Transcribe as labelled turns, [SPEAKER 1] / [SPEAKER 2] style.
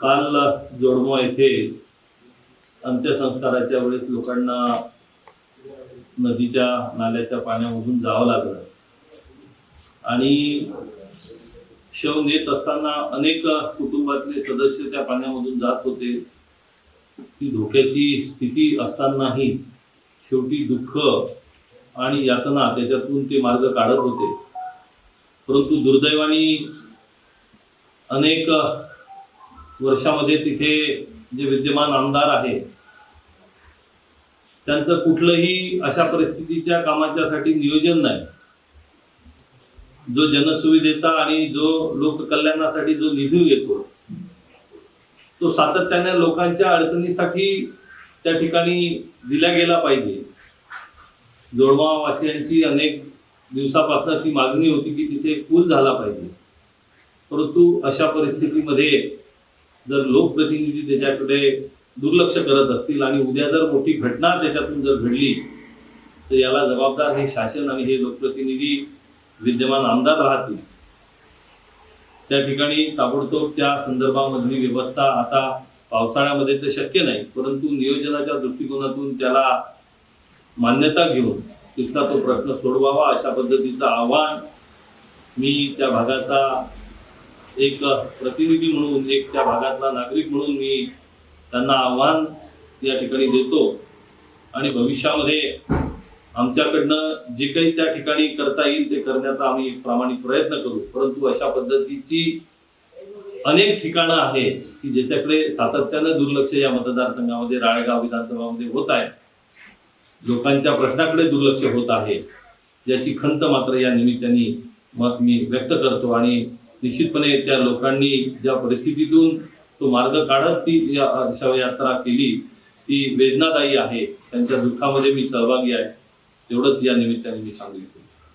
[SPEAKER 1] काल जोडमो येथे अंत्यसंस्काराच्या वेळेस लोकांना नदीच्या नाल्याच्या पाण्यामधून जावं लागलं. आणि शव नेत असताना अनेक कुटुंबातले सदस्य त्या पाण्यामधून जात होते. ती धोक्याची स्थिती असतानाही शेवटी दुःख आणि यातना त्याच्यातून ते मार्ग काढत होते. परंतु दुर्दैवाने अनेक वर्षामध्ये तिथे जे विद्यमान आमदार आहे त्यांचं कुठलंही अशा परिस्थितीच्या कामाच्यासाठी नियोजन नाही. जो जनसुविधेचा आणि जो लोककल्याणासाठी जो निधी येतो तो सातत्याने लोकांच्या अडचणीसाठी त्या ठिकाणी दिला गेला पाहिजे. जोडगाववासियांची अनेक दिवसापासून अशी मागणी होती की तिथे पूल झाला पाहिजे. परंतु अशा परिस्थितीमध्ये जर लोकप्रतिनिधी त्याच्याकडे दुर्लक्ष करत असतील आणि उद्या जर मोठी घटना त्याच्यातून जर घडली तर याला जबाबदार हे शासन आणि हे लोकप्रतिनिधी विद्यमान आमदार राहतील. त्या ठिकाणी ताबडतोब त्या संदर्भामधली व्यवस्था आता पावसाळ्यामध्ये तर शक्य नाही परंतु नियोजनाच्या दृष्टिकोनातून त्याला मान्यता घेऊन तिथला तो प्रश्न सोडवावा अशा पद्धतीचं आव्हान मी त्या भागाचा एक प्रतिनिधी म्हणून एक त्या भागातला नागरिक म्हणून मी त्यांना आव्हान या ठिकाणी देतो. आणि भविष्यामध्ये आमच्याकडनं जे काही त्या ठिकाणी करता येईल ते करण्याचा आम्ही प्रामाणिक प्रयत्न करू. परंतु अशा पद्धतीची अनेक ठिकाणं आहेत की ज्याच्याकडे सातत्यानं दुर्लक्ष या मतदारसंघामध्ये राळेगाव विधानसभामध्ये होत आहे. लोकांच्या प्रश्नाकडे दुर्लक्ष होत आहे. याची खंत मात्र या निमित्ताने मत मी व्यक्त करतो आणि निश्चितपणे त्या लोकांनी ज्या परिस्थितीतून तो मार्ग काढत ती शवयात्रा केली ती वेदनादायी आहे. त्यांच्या दुःखामध्ये मी सहभागी आहे. तेवढंच या निमित्ताने मी सांगितलं